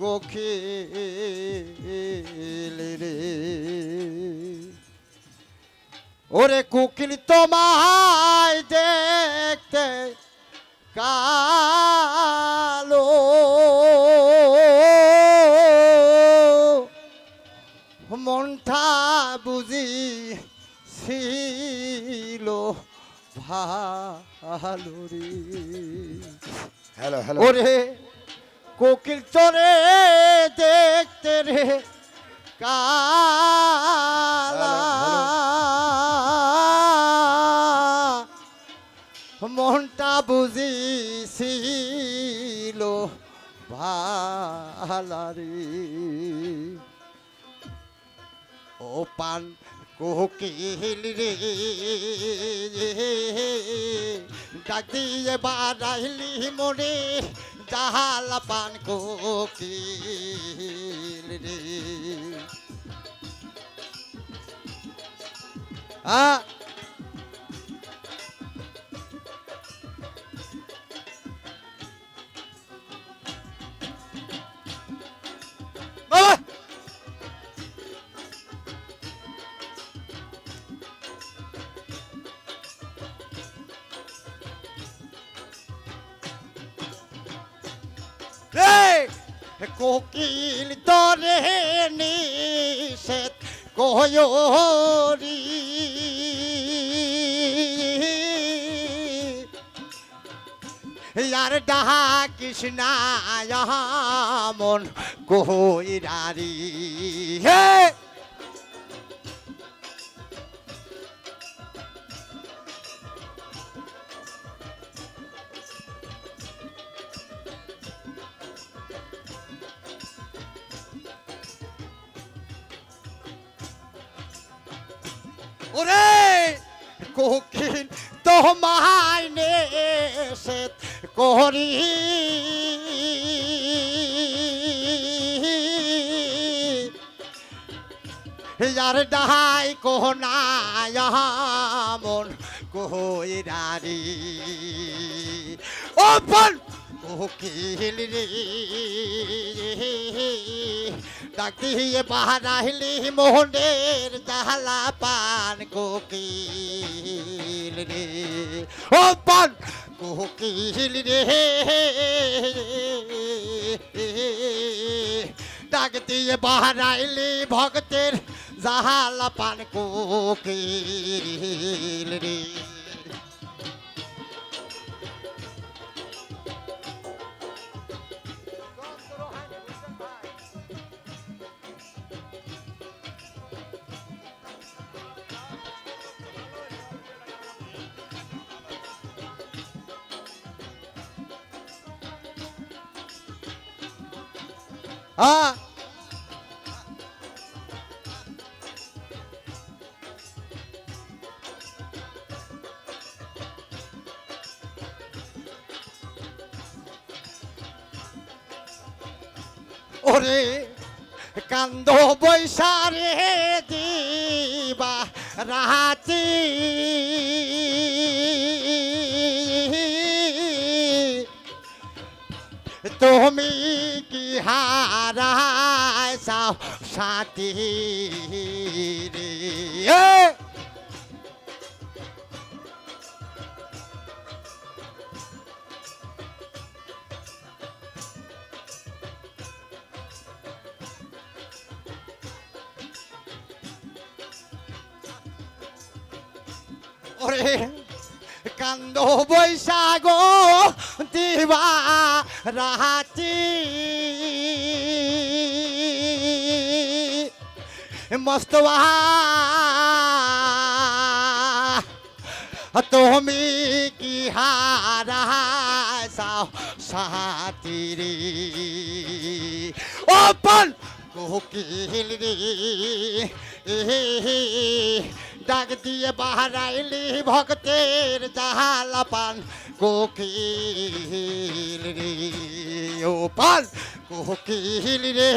কোকিল রে। ওরে কোকিল তোমায় দেখতে কালো। মনটা বুঝি ছিল ভালো রে। হ্যালো হ্যালো ওরে কোকিল চরে দেখতে রে। কালা। মনটা বুঝিছিল ভালারি ও পান কোকিল রে। ডাক দিয়ে বাড়াইলি মনে জাহালা পান কোকিল রে। আ কোকিল তরে নিষেধ কয়রি আর ডাহা কৃষ্ণা মন কইরারি হে নেশে করি। যার ডাহাই কোহনায় মন কইরারি ওপন কোকিল রে ডাক দিয়ে বাহারাইলি মোহনের জাহালা পান কোকিল রে ও পান কোকিল রে। ডাক দিয়ে বাহারাইলি ভক্তের জাহালা পান কোকিল রে। হ্যাঁ ওরে কান্দ বৈশারে দিবা রাতি। তুমি হারায় সাও সাথী রে এ! ওরে কান্দ বৈশাগ দিবা রাতি মস্তবা তুমি কি হারাও সাথী রে ওপন কোকিল রে ডাক দিয়ে বাহারাইলি ভক্তের জাহালা পান কোকিল রে ও পান কোকিল রে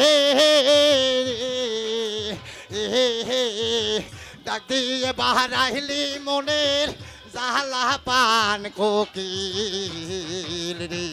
ডাক দিয়ে বাহারাইলি মনের জাহালা পান কোকিল রে।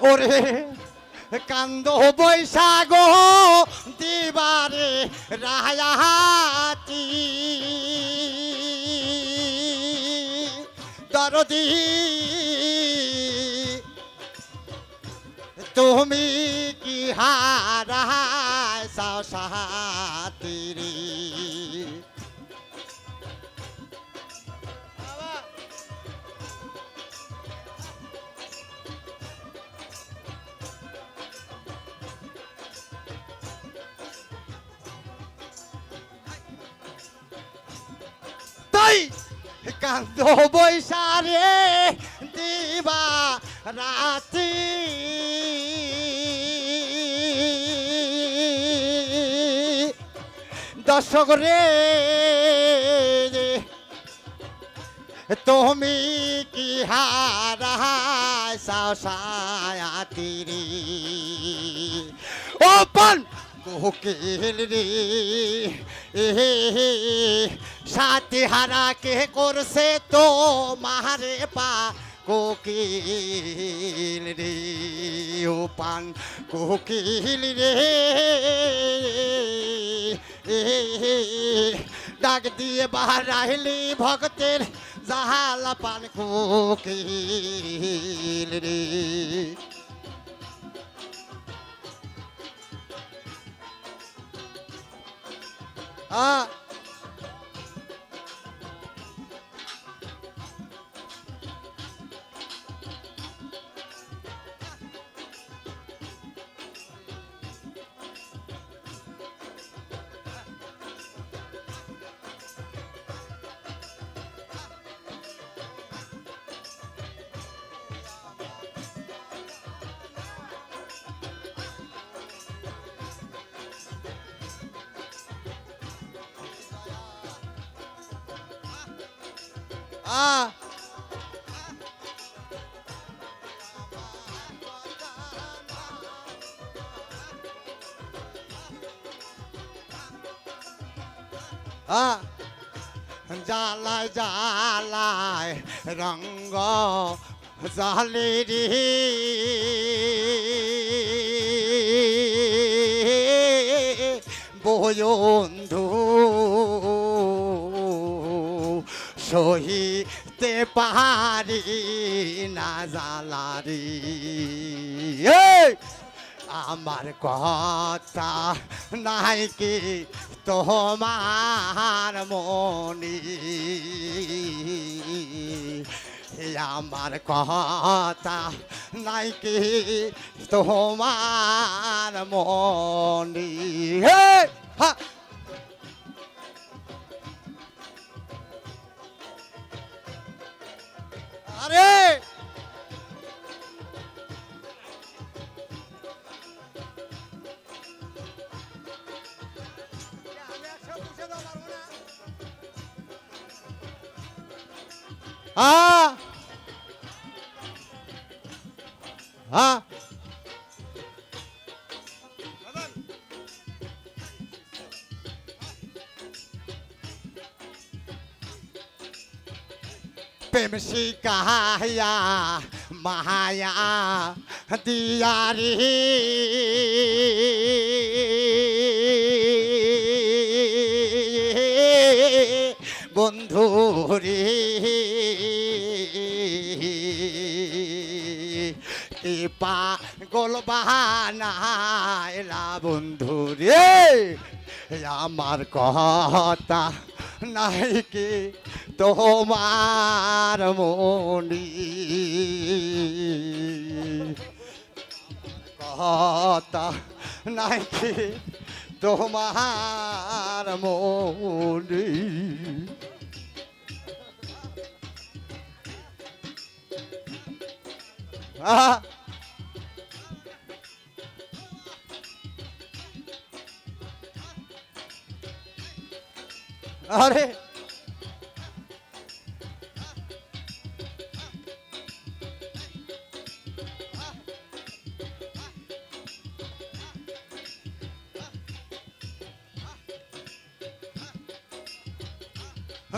ওরে কান্দ বৈশাগ দিবারে রায়াতি দরদি তুমি কি হারা সাতিরি কান্দ বৈশারে দিবা রাতি। দর্শক রে তুমি কি হারায় সায়াতিরি ওপন! কোকিল রে এ সাথী হারা কে করছে তো মারে পা কোকিল রে ও পান কোকিল রে ডাক দিয়ে বাহার রাহিলি ভক্তের জাহালা পান কোকিল রে আ আ আ জালায় জালায় রঙ্গ জালে রে সহিতে পাহাড়ি না জালারি! আমার কথা নাই কি তোমার মনি আমার কথা নাই কি তোমার মনি হে আ আ। প্রেম শিকায়া মায়া দিয়ারি। বন্ধু পাগল বাহানাইলা বন্ধু রে। আমার কথা নাই কি তোমার মনি? কথা নাই কি তোমার মনি? আহা। আরে।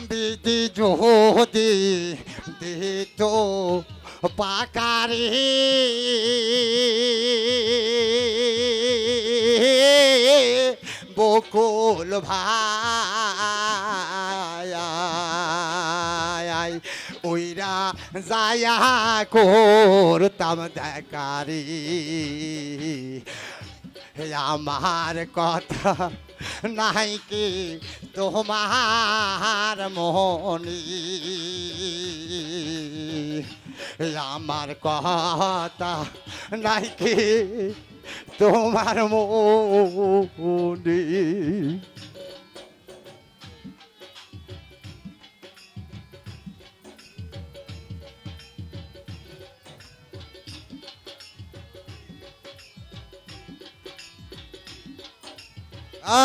বিদি জোহদি দিতো পাকারে বকুল ভাই ওইরা যায়া করতাম দেখারি। আমার কথা নাই কি তোমার মনি? আমার কথা নাই কি তোমার মনি? আ